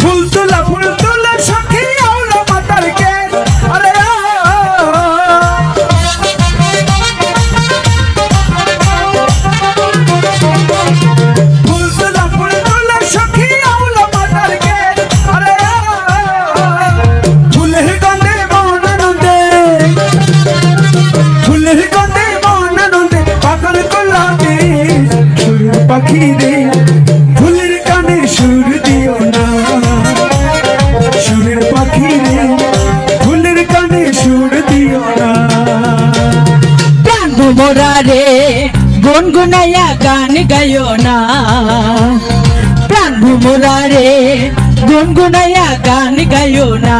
ফুল তোলা ফুল তোলা সখী সুরের পাখি রে ফুলের কানে সুর দিও না প্রাণ ভোমরা রে গুনগুনাইয়া গান গাইও না প্রাণ ভোমরা রে গুনগুনাইয়া গান গাইও না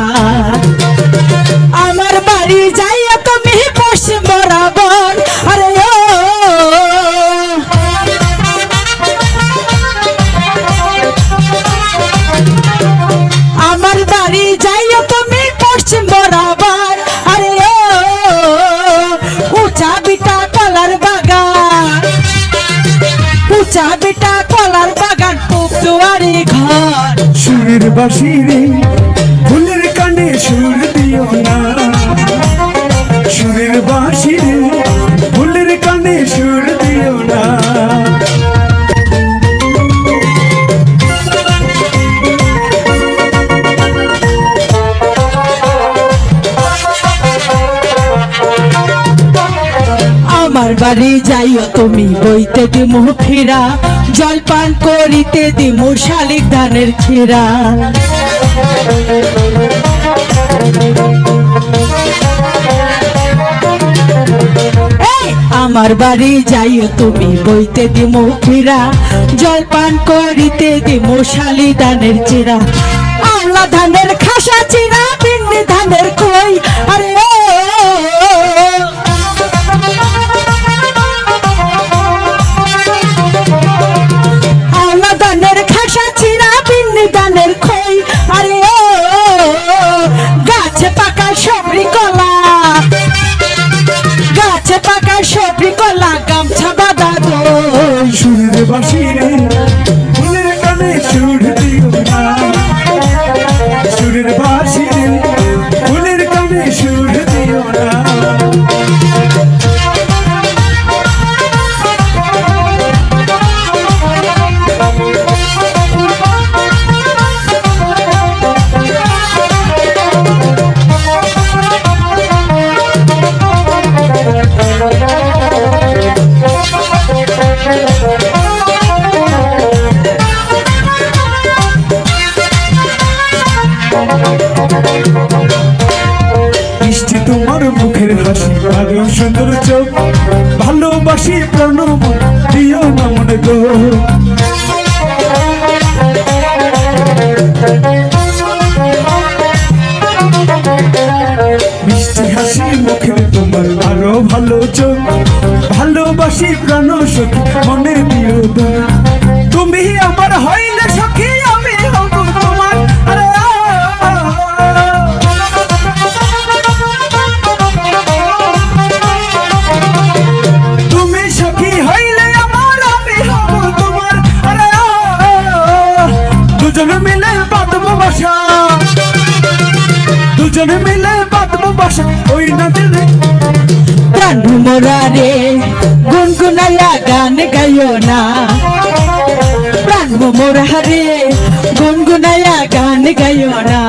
উঁচা বিটা কলার বাগান পুকুয়ারি ঘর। সুরের বাসিরে ফুলের কানে সুর দিও না। সুরের বাসিরে ফুলের আমার বাড়ি যাইও তুমি বইতে দিমু ফিরা, জলপান করিতে দিমু শালিক ধানের খিরা আমার বাড়ি যাইও তুমি বইতে দিমু ফিরা, জলপান করিতে দিমু শালি ধানের চিরা আল্লাহ ধানের খাসা চিরা বিন্নি ধানের কই আরে তোমার মুখের হাসি ভালো সুন্দর চোখ। ভালোবাসি প্রণব প্রিয় নাম গো। দুজনে মিলে বাঁধবো বাসা ওই নদীরে প্রাণ মোরা রে, গুনগুনাইয়া গান গাইও না। প্রাণ মোরা রে, গুনগুনাইয়া গান গাইও না।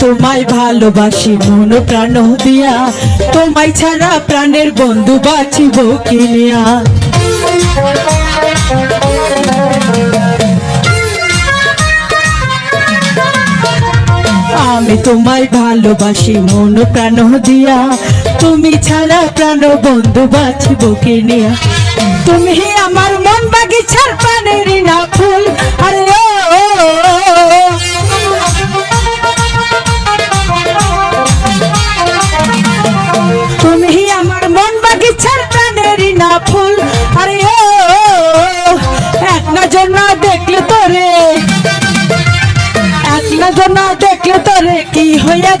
তোমায় ভালোবাসি, মন প্রাণ দিয়া। তোমায় ছাড়া প্রাণের বন্ধু বাঁচিব কিনিয়া আমি তোমায় ভালোবাসি, মন প্রাণ দিয়া। তুমি ছাড়া প্রাণ বন্ধু বাঁচিব কিনিয়া তুমি আমার মন বাগিচার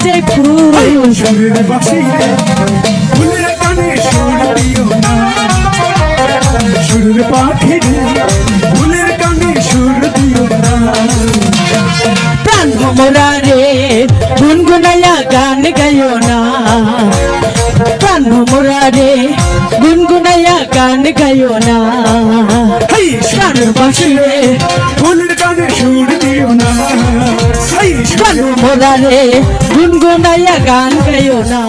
যায় ফুল। প্রাণ ভমরা রে, গুনগুনাইয়া গান গাইও না। প্রাণ ভমরা রে, গুনগুনাইয়া গান গাইও না। প্রাণ বাসি রে। ফুলের কানে সুর প্রাণ ভমরা রে গুনগুনাইয়া গান গাইও না।